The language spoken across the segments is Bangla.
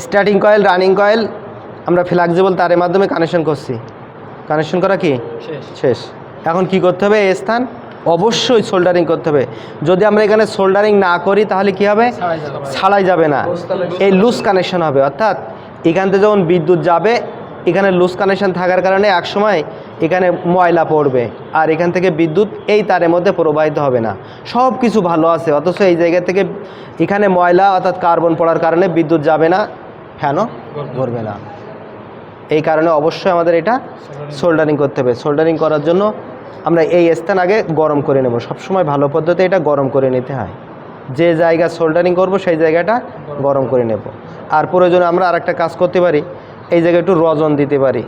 স্টার্টিং কয়েল রানিং কয়েল আমরা ফ্লেক্সিবল তারের মাধ্যমে কানেকশন করছি। কানেকশন করা কি? শেষ। এখন কি করতে হবে? এই স্থান অবশ্যই সোল্ডারিং করতে হবে। যদি আমরা এখানে সোল্ডারিং না করি তাহলে কি হবে? ছাড়াই যাবে ছাড়াই যাবে না। এই লুজ কানেকশন হবে অর্থাৎ এখান থেকে যখন বিদ্যুৎ যাবে এখানে লুজ কানেকশন থাকার কারণে একসময় এখানে ময়লা পড়বে আর এখান থেকে বিদ্যুৎ এই তারের মধ্যে প্রবাহিত হবে না। সব কিছু ভালো আছে অথচ এই জায়গা থেকে এখানে ময়লা অর্থাৎ কার্বন পড়ার কারণে বিদ্যুৎ যাবে না। ফ্যানও ঘুরবে না। এই কারণে অবশ্যই আমাদের এটা সোল্ডারিং করতে হবে। সোল্ডারিং করার জন্য আমরা এই স্থান আগে গরম করে নেব। সবসময় ভালো পদ্ধতি এটা গরম করে নিতে হয়। যে জায়গা সোল্ডারিং করব, সেই জায়গাটা গরম করে নেব। আর প্রয়োজনে আমরা আরেকটা কাজ করতে পারি। এই জায়গায় একটু রজন দিতে পারি।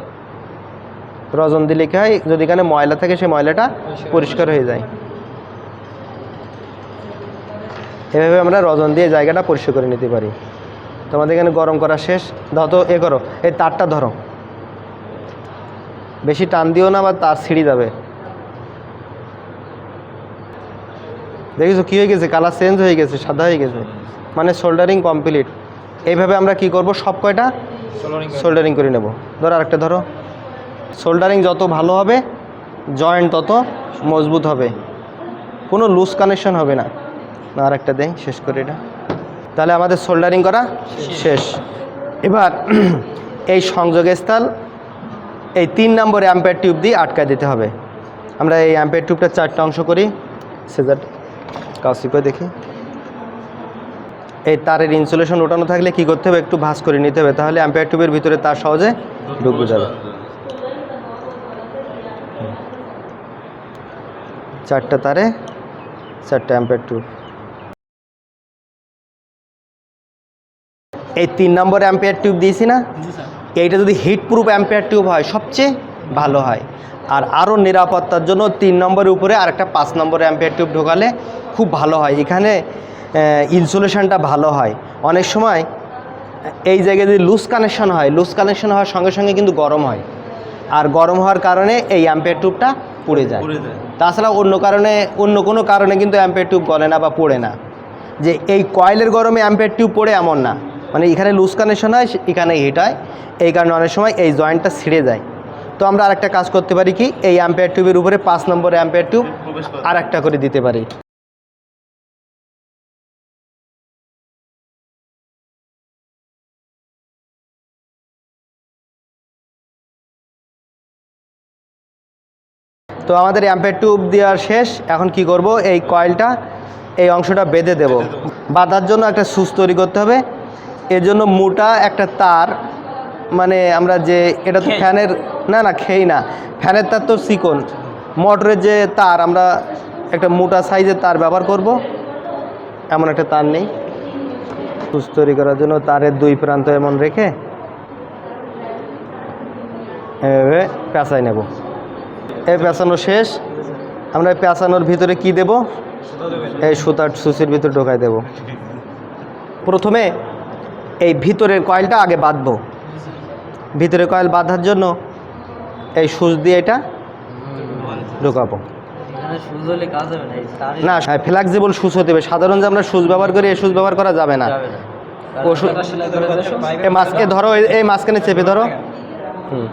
রজন দিলে কি হয়? যদি এখানে ময়লা থাকে, সেই ময়লাটা পরিষ্কার হয়ে যায়। এভাবে আমরা রজন দিয়ে জায়গাটা পরিষ্কার করে নিতে পারি। তোমাদের এখানে গরম করা শেষ। তো এ করো এই তারটা ধরো। বেশি টান দিও না বা তার ছিঁড়ে যাবে। দেখিছো কী হয়ে গেছে? কালার চেঞ্জ হয়ে গেছে সাদা হয়ে গেছে। মানে সোল্ডারিং কমপ্লিট। এইভাবে আমরা কি করব? সব কয়টা? সোল্ডারিং সোল্ডারিং করে নেব। ধরো আরেকটা ধরো। সোল্ডারিং যত ভালো হবে জয়েন্ট তত মজবুত হবে। কোনো লুজ কানেকশন হবে না না। আরেকটা দেই শেষ করে এটা। তাহলে আমাদের সোল্ডারিং করা শেষ। এবার এই সংযোগস্থল, এই তিন নম্বর অ্যাম্পেয়ার টিউব দিয়ে আটকায় দিতে হবে। আমরা এই অ্যাম্পেয়ার টিউবটা চারটা অংশ করি। সেজার কাউসি করে দেখি। এই তারের ইনসুলেশন ওঠানো থাকলে কি করতে হবে? একটু ভাঁজ করে নিতে হবে। তাহলে অ্যাম্পেয়ার টিউবের ভিতরে তার সহজে ঢুকবে যাবে। চারটা তারে, চারটা অ্যাম্পেয়ার টিউব এই তিন নম্বর অ্যাম্পেয়ার টিউব দিয়েছি না? এইটা যদি হিট প্রুফ অ্যাম্পেয়ার টিউব হয় সবচেয়ে ভালো হয়। আর আরও নিরাপত্তার জন্য তিন নম্বরের উপরে আর একটা পাঁচ নম্বর অ্যাম্পেয়ার টিউব ঢোকালে খুব ভালো হয়। এখানে ইনসুলেশনটা ভালো হয়। অনেক সময় এই জায়গায় যদি লুজ কানেকশন হয় লুজ কানেকশন হওয়ার সঙ্গে সঙ্গে কিন্তু গরম হয়। আর গরম হওয়ার কারণে এই অ্যাম্পেয়ার টিউবটা পুড়ে যায়। তাছাড়া অন্য কারণে অন্য কোনো কারণে কিন্তু অ্যাম্পেয়ার টিউব গলে না বা পড়ে না। যে এই কয়েলের গরমে অ্যাম্পেয়ার টিউব পড়ে এমন না। মানে এখানে লুজ কানেকশন হয় এখানে হিট হয়। এই কারণে অনেক সময় এই জয়েন্টটা ছিঁড়ে যায়। তো আমরা আরেকটা কাজ করতে পারি কি এই অ্যাম্পেয়ার টিউবের উপরে পাঁচ নম্বর অ্যাম্পেয়ার টিউব আর একটা করে দিতে পারি। তো আমাদের অ্যাম্পেয়ার টিউব দেওয়ার শেষ। এখন কি করব? এই কয়েলটা এই অংশটা বেঁধে দেব। বাঁধার জন্য একটা সুচ তৈরি করতে হবে। এর জন্য মোটা একটা তার মানে আমরা যে এটা তো ফ্যানের না না খেই না। ফ্যানের তার তো চিকন মোটরের যে তার আমরা একটা মোটা সাইজের তার ব্যবহার করব। এমন একটা তার নেই। সুচ তৈরি করার জন্য তারের দুই প্রান্ত এমন রেখে এভাবে পেঁচাই নেব। এই পেঁচানো শেষ। আমরা পেঁচানোর ভিতরে কি দেব? এই সুতার সুসির ভিতরে ঢোকাই দেব। প্রথমে এই ভিতরের কয়েলটা আগে বাঁধবো। ভিতরের কয়েল বাঁধার জন্য এই সুচ দিয়ে এটা ঢোকাবো। না এই তারই না ফ্লেক্সিবল সুচ হতে হবে। সাধারণ যে আমরা সুচ ব্যবহার করি এই সুচ ব্যবহার করা যাবে না। যাবে না। ও সু- কারণ সেলাই করে দেবে। এই মাছকে ধরো এই- এই মাঝখানে চেপে ধরো। হুম।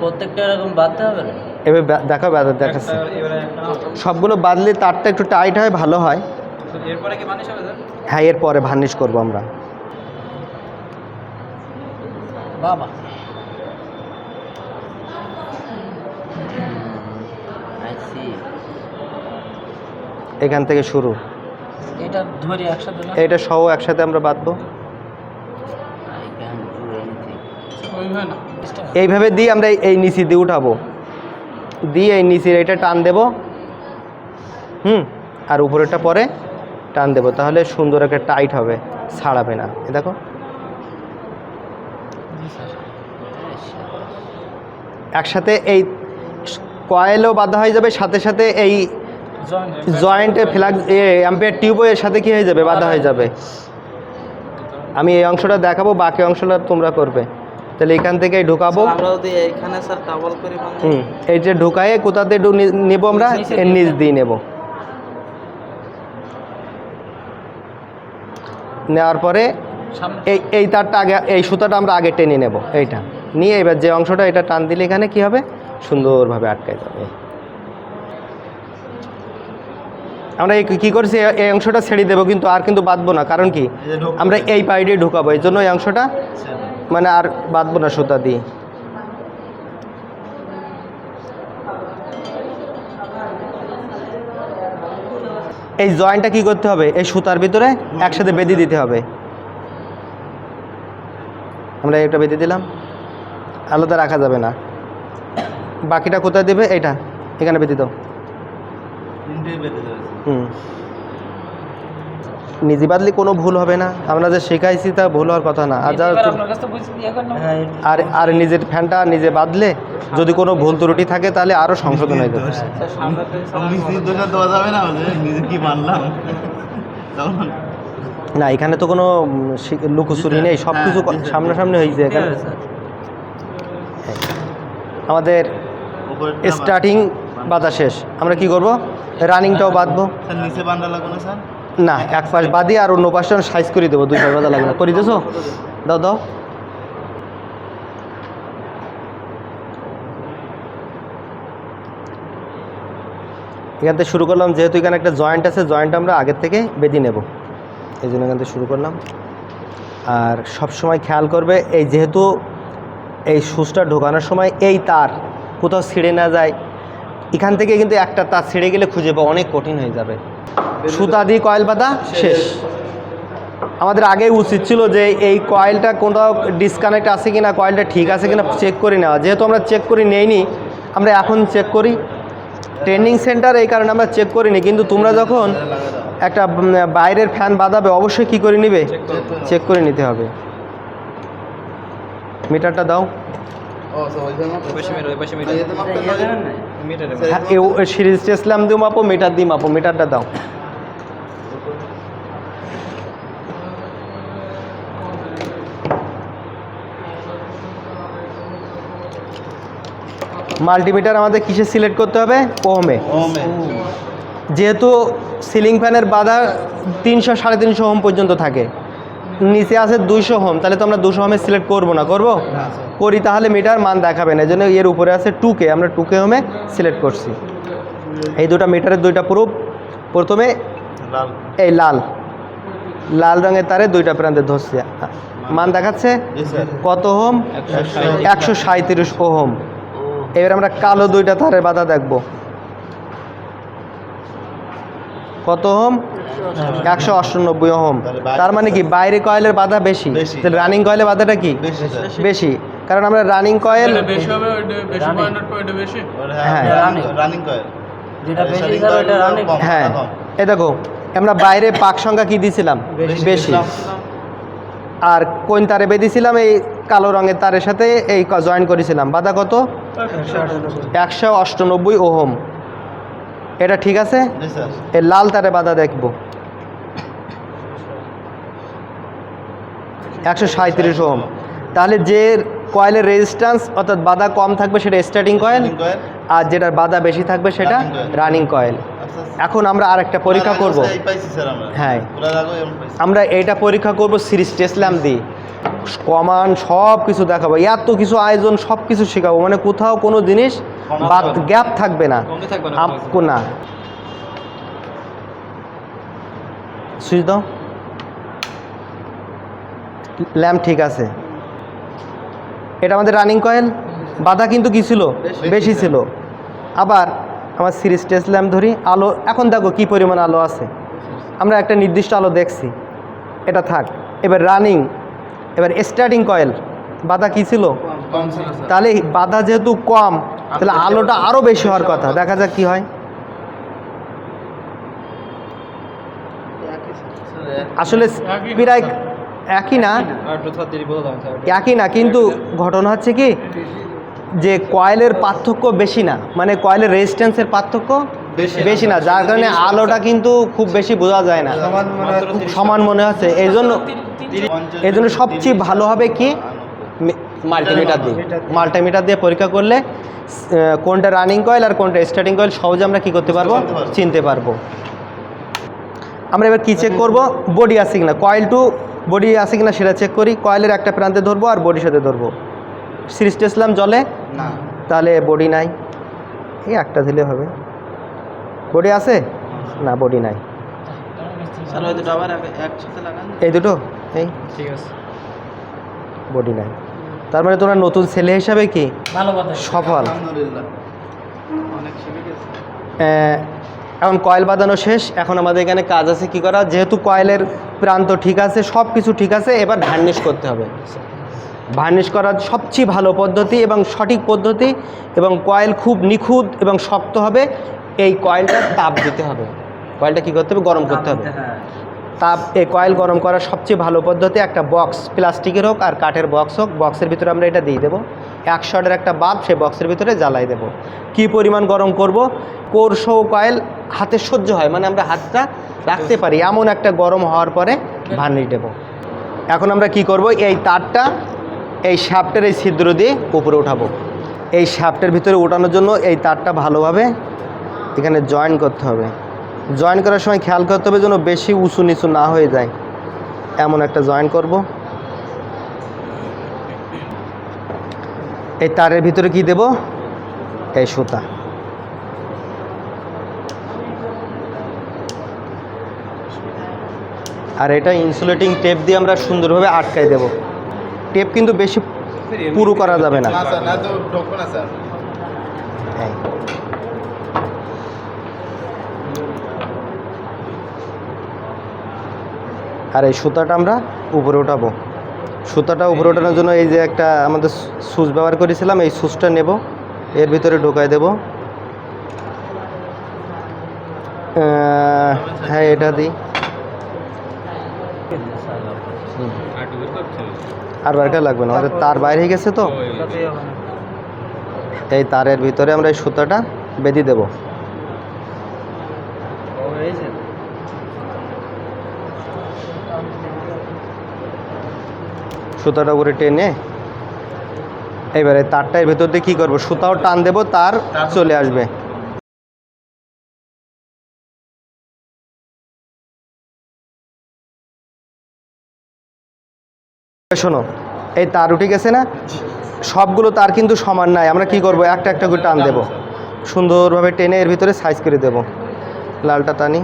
প্রত্যেকটা এরকম বাঁধতে হবে না? এবার ব্যা- দেখাও ব্যা- দেখাচ্ছে। সবগুলো বাদলে তারটা একটু টাইট হয় ভালো হয়। এরপরে কি বানিশ হবে হ্যাঁ এরপরে ভার্নিশ করব আমরা। বাবা। এখান থেকে শুরু। এটা ধরে একসাথে না? এইটা সহ একসাথে আমরা বাঁধবো। এইভাবে দিয়ে আমরা এই- এই নিচি দিয়ে উঠাবো। দিয়ে এই নিচির এটা টান দেব। হুম আর উপরেরটা পরে টান দেব। তাহলে সুন্দর একটা টাইট হবে। ছাড়াবে না। এ দেখো। একসাথে এই কয়েলও বাধা হয়ে যাবে সাথে সাথে এই জয়েন্টে ফ্ল্যাক্স অ্যাম্পেয়ার টিউবও এর সাথে কী হয়ে যাবে? বাধা হয়ে যাবে। আমি এই অংশটা দেখাবো বাকি অংশটা তোমরা করবে। তাহলে এখান থেকে ঢুকাবো। বাঁধি হুম এই যে ঢুকায়ে কোথাতে নেব আমরা এর নিচ দিয়ে নেব। নেওয়ার পরে এই এই তারটা আগে এই সুতাটা আমরা আগে টেনে নেব এইটা। নিয়ে এবার যে অংশটা এটা টান দিলে এখানে কি হবে? সুন্দরভাবে আটকায় যাবে। আমরা এই কী করছি? এই অংশটা ছেড়ে দেবো কিন্তু আর কিন্তু বাঁধবো না। কারণ কি? আমরা এই পাইডে ঢুকাবো এই জন্য এই অংশটা মানে আর বাঁধবো না সুতা দিয়ে। এই জয়েন্টটা কি করতে হবে? এই সুতার ভিতরে একসাথে বেঁধে দিতে হবে। আমরা এটা বেঁধে দিলাম। আলাদা রাখা যাবে না। বাকিটা কোথায় দেবে? এটা এখানে বেঁধে দাও হুম। নিজে বাদলে কোনো ভুল হবে না। আমরা যে শেখাইছি তা ভুল হওয়ার কথা না। আর যা আর আর নিজের ফ্যানটা নিজে বাঁধলে যদি কোনো ভুল ত্রুটি থাকে তাহলে আরও সংশোধন হয়ে যাবে। দেওয়া যাবে না যে নিজে কি মানলাম? তখন না এখানে তো কোনো লুকোচুরি নেই সব কিছু হ্যাঁ, সামনাসামনি হয়েছে এখানে। আমাদের স্টার্টিং বাঁধা। শেষ। আমরা কি করব? রানিংটাও বাঁধবো। নিচে লাগবে না স্যার। না এক পাশ বাদি আর অন্য পাশটা সাইজ করে দেবো দুই পাশ বাঁধা লাগবে না করে দিয়েছ? দাও দাও। এখান থেকে শুরু করলাম যেহেতু এখানে একটা জয়েন্ট আছে জয়েন্ট আমরা আগের থেকে বেঁধে নেব। এই জন্য এখান থেকে শুরু করলাম। আর সব সময় খেয়াল করবে এই যেহেতু এই সুচটা ঢোকানোর সময় এই তার কোথাও ছিঁড়ে না যায়। এখান থেকে কিন্তু একটা তার ছিঁড়ে গেলে খুঁজে পাওয়া অনেক কঠিন হয়ে যাবে। সুতা দিয়ে কয়েল বাঁধা শেষ। আমাদের আগে উচিত ছিল যে এই কয়েলটা কোথাও ডিসকানেক্ট আছে কিনা কয়েলটা ঠিক আছে কিনা চেক করে নেওয়া। যেহেতু আমরা চেক করে নেইনি আমরা এখন চেক করি। ট্রেনিং সেন্টার এই কারণে আমরা চেক করিনি কিন্তু তোমরা যখন একটা বাইরের ফ্যান বাঁধাবে অবশ্যই কি করে নিবে? চেক করে নিতে হবে। মিটারটা দাও। হ্যাঁ সিরিজ টেসলাম দিয়ে মাপো মিটার দিয়ে মাপো মিটারটা দাও। মাল্টিমিটার আমাদের কিসে সিলেক্ট করতে হবে? ওহমে। যেহেতু সিলিং ফ্যানের বাধা তিনশো সাড়ে তিনশো হোম পর্যন্ত থাকে। নিচে আছে দুইশো হোম তাহলে তো আমরা দুশো হোমে সিলেক্ট করব না। করব? করি তাহলে মিটার মান দেখাবে না এই জন্য এর উপরে আছে টুকে আমরা টুকে হোমে সিলেক্ট করছি। এই দুটো মিটারের দুইটা প্রুফ প্রথমে এই লাল। লাল রঙের তারে দুইটা প্রান্তে ধরছে। মান দেখাচ্ছে? কত হোম? একশো সাঁত্রিশ ওহম। এবার আমরা কালো দুইটা তারের বাধা দেখব। কত হোম? একশো অষ্টানব্বই ওহম। তার মানে কি বাইরে কয়েলের বাধা বেশি। রানিং কয়েলের বাধাটা কি? বেশি কারণ আমরা রানিং কয়েল বেশি হবে ওইটা বেশি পয়েন্ট ওইটা বেশি। হ্যাঁ। হ্যাঁ। এ দেখো আমরা বাইরে পাক সংখ্যা কি দিছিলাম? বেশি আর কোন তারে বেঁধেছিলাম? এই কালো রঙের তারের সাথে এই জয়েন করেছিলাম। বাধা কত? একশো অষ্টানব্বই ওহম। এটা ঠিক আছে? এ এই লাল তারে বাধা দেখব। একশো সাঁত্রিশ ওহম। তাহলে যে কয়েলের রেজিস্ট্যান্স অর্থাৎ বাধা কম থাকবে সেটা স্টার্টিং কয়েল আর যেটার বাধা বেশি থাকবে সেটা রানিং কয়েল এখন আমরা আরেকটা পরীক্ষা করব। এই পাইছি স্যার আমরা। হ্যাঁ। আমরা এটা পরীক্ষা করব সিরিজ টেসলাম দিয়ে। কমান সব কিছু দেখাবো। এত কিছু আয়োজন সব কিছু শেখাবো। মানে কোথাও কোনো জিনিস বাদ গ্যাপ থাকবে না। না সুইচ দাও। ল্যাম্প ঠিক আছে। এটা আমাদের রানিং কয়েল। বাধা কিন্তু কি ছিল? বেশি ছিল। আবার আমার সিরিজ টেস্ট ল্যাম্প ধরি আলো এখন দেখো কি পরিমাণ আলো আছে। আমরা একটা নির্দিষ্ট আলো দেখছি এটা থাক। এবার রানিং এবার স্টার্টিং কয়েল বাধা কি ছিল? তাহলে বাধা যেহেতু কম তাহলে আলোটা আরও বেশি হওয়ার কথা। দেখা যাক কি হয়। আসলে প্রায় একই না? একই না কিন্তু ঘটনা হচ্ছে কি? যে কয়েলের পার্থক্য বেশি না মানে কয়েলের রেজিস্ট্যান্সের পার্থক্য বেশি না। যার কারণে আলোটা কিন্তু খুব বেশি বোঝা যায় না। সমান মনে হচ্ছে। এই জন্য এই জন্য সবচেয়ে ভালো হবে কি? মাল্টিমিটার দিয়ে। মাল্টিমিটার দিয়ে। পরীক্ষা করলে কোনটা রানিং কয়েল আর কোনটা স্টার্টিং কয়েল সহজে আমরা কি করতে পারব? চিনতে পারব। আমরা এবার কি চেক করব? বডি আছে কিনা? কয়েল টু বডি আছে কিনা সেটা চেক করি। কয়েলের একটা প্রান্তে ধরবো আর বডির সাথে ধরবো। সিরিজ টেসলাম জলে? না। তাহলে বডি নাই। এই একটা দিলে হবে। বডি আছে? না বডি নাই। এই দুটো? এই? ঠিক আছে। বডি নাই। তার মানে তোমরা নতুন ছেলে হিসাবে কি? ভালো কথা। সফল। আলহামদুলিল্লাহ। অনেক শিখে গেছে। আহ, এখন কয়েল বাঁধানো শেষ। এখন আমাদের এখানে কাজ আছে কি করা? যেহেতু কয়েলের প্রান্ত ঠিক আছে সব কিছু ঠিক আছে এবার ভার্নিশ করতে হবে। ভার্নিশ করার সবচেয়ে ভালো পদ্ধতি এবং সঠিক পদ্ধতি এবং কয়েল খুব নিখুঁত এবং শক্ত হবে এই কয়েলটা তাপ দিতে হবে। কয়েলটা কী করতে হবে? গরম করতে হবে। তাপ এই কয়েল গরম করার সবচেয়ে ভালো পদ্ধতি একটা বক্স প্লাস্টিকের হোক আর কাঠের বক্স হোক বক্সের ভিতরে আমরা এটা দিয়ে দেবো। এক শটের একটা বাল্ব সেই বক্সের ভিতরে জ্বালাই দেবো। কি পরিমাণ গরম করব? কোরশো কয়েল হাতে সহ্য হয় মানে আমরা হাতটা রাখতে পারি এমন একটা গরম হওয়ার পরে ভার্নিশ দেবো। এখন আমরা কি করব? এই তারটা এই শ্যাফটের এই ছিদ্র দিয়ে উপরে উঠাবো। এই শ্যাফটের ভিতরে ওঠানোর জন্য এই তারটা ভালোভাবে এখানে জয়েন করতে হবে। জয়েন করার সময় খেয়াল করতে হবে যেন বেশি উঁচু নিচু না হয়ে যায়। এমন একটা জয়েন করব। এই তারের ভিতরে কি দেব? এই সুতা। আর এটা ইনসুলেটিং টেপ দিয়ে আমরা সুন্দরভাবে আটকাই দেব। টেপ কিন্তু বেশি পুরু করা যাবে না। আর এই সুতাটা আমরা উপরে উঠাবো। সুতাটা উপরে ওঠানোর জন্য এই যে একটা আমাদের সুচ ব্যবহার করেছিলাম এই সুচটা নেব। এর ভিতরে ঢোকায় দেব। হ্যাঁ এটা দিই। আর বারটা লাগবে না তার বাইরে গেছে তো। এই তারের ভিতরে আমরা এই সুতাটা বেঁধে দেব। সুতাটা উপরে টেনে এবারে তারটা এর ভেতর দিয়ে কী করব? সুতাও টান দেবো, তার চলে আসবে। শোনো, এই তার উঠে গেছে না? সবগুলো তার কিন্তু সমান নাই। আমরা কি করব? একটা একটা করে টান দেব। সুন্দরভাবে টেনে এর ভিতরে সাইজ করে দেব। লালটা টানি,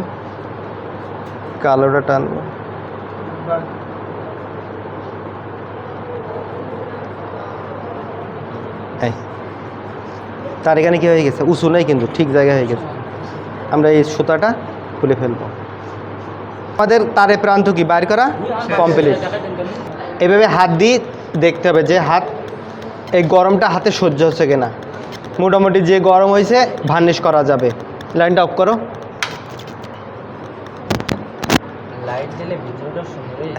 কালোটা টানবো এই, তার এখানে কী হয়ে গেছে? উঁচু নেই কিন্তু, ঠিক জায়গায় হয়ে গেছে। আমরা এই সুতাটা খুলে ফেলব। আমাদের তারে প্রান্ত কি? বাইর করা? কমপ্লিট। এভাবে হাত দিয়ে দেখতে হবে যে হাত এই গরমটা হাতে সহ্য হচ্ছে কিনা। মোটামুটি যে গরম হয়েছে ভার্নিশ করা যাবে। লাইনটা অফ করো।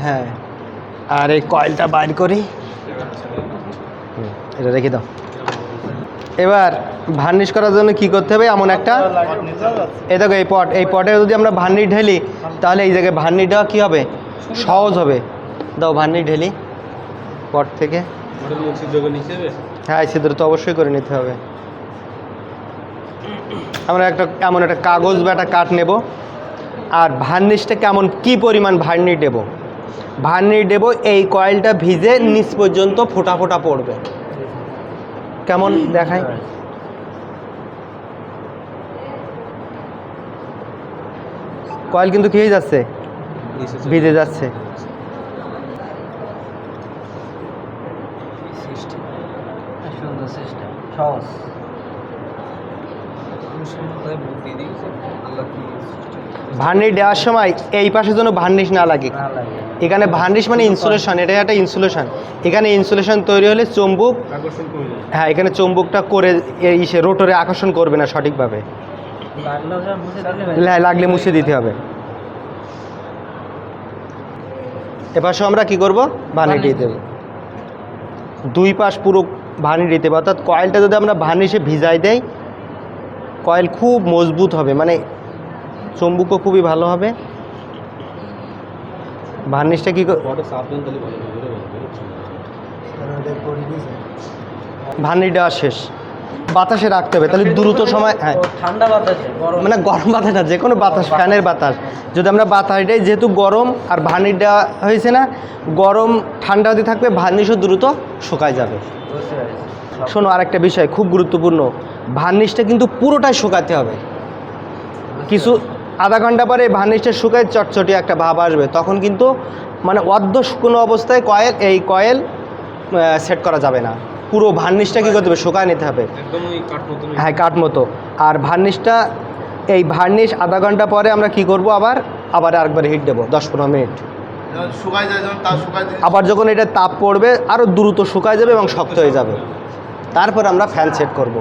হ্যাঁ আর এই কয়েলটা বাইর করি। এটা রেখে দাও। এবার ভার্নিশ করার জন্য কি করতে হবে? এমন একটা এ দেখো এই পট এই পটে যদি আমরা ভার্নি ঢেলি তাহলে এই জায়গায় ভার্নি দেওয়া কী হবে? সহজ হবে। দাও ভার্নি ঢেলি পট থেকে। হ্যাঁ ছিদ্র তো অবশ্যই করে নিতে হবে। আমরা একটা এমন একটা কাগজ বা একটা কাঠ নেব আর ভার্নিশটা কেমন কি পরিমাণ ভার্নি দেব? ভার্নি দেব এই কয়েলটা ভিজে নিচ পর্যন্ত ফোটা ফোটা পড়বে। কেমন দেখায় কয়েল কিন্তু কি হয়ে যাচ্ছে? ভিজে যাচ্ছে। সহজ। ভার্নিশ দেওয়ার সময় এই পাশে যেন ভার্নিশ না লাগে। এখানে ভার্নিশ মানে ইনসুলেশন এটা একটা ইনসুলেশন এখানে ইনসুলেশন তৈরি হলে চুম্বক হ্যাঁ এখানে চুম্বকটা করে ইসে রোটরে আকর্ষণ করবে না সঠিকভাবে। লাগলেও যা মুছে দিলে লা- লাগলে মুছে দিতে হবে। এপাশে আমরা কি করব? ভার্নিশ দিয়ে দেব। দুই পাশ পুরো ভার্নিশ দিতে হবে। অর্থাৎ কয়েলটা যদি আমরা ভার্নিশে ভিজাই দেই কয়েল খুব মজবুত হবে মানে চুম্বকও খুবই ভালো হবে। ভার্নিশটা কি কর- ভার্নিশ দেওয়া শেষ। বাতাসে রাখতে হবে তাহলে দ্রুত সময় হ্যাঁ। ঠান্ডা বাতাস মানে গরম বাতাস না যে কোনো বাতাস ফ্যানের বাতাস। যদি আমরা বাতাসটাই যেহেতু গরম আর ভার্নিশটা হয়েছে না গরম ঠান্ডা হতে থাকবে ভার্নিশও দ্রুত শুকায় যাবে। বুঝতে আর একটা বিষয় খুব গুরুত্বপূর্ণ। ভার্নিশটা কিন্তু পুরোটাই শুকাতে হবে। কিছু আধা ঘণ্টা পরে ভার্নিশটা শুকায় চটচটি একটা ভাব আসবে। তখন কিন্তু মানে অর্ধ শুকনো অবস্থায় কয়েল এই কয়েল সেট করা যাবে না। পুরো ভার্নিশটা কী করতে হবে? শুকায় নিতে হবে। হ্যাঁ কাঠ মতো। আর ভার্নিশটা এই ভার্নিশ আধা ঘণ্টা পরে আমরা কি করব আবার? আবার আরেকবার হিট দেবো দশ পনেরো মিনিট। শুকায় যায়, যখন তার শুকায় আবার যখন এটা তাপ পড়বে আরও দ্রুত শুকায় যাবে এবং শক্ত হয়ে যাবে। তারপর আমরা ফ্যান সেট করব।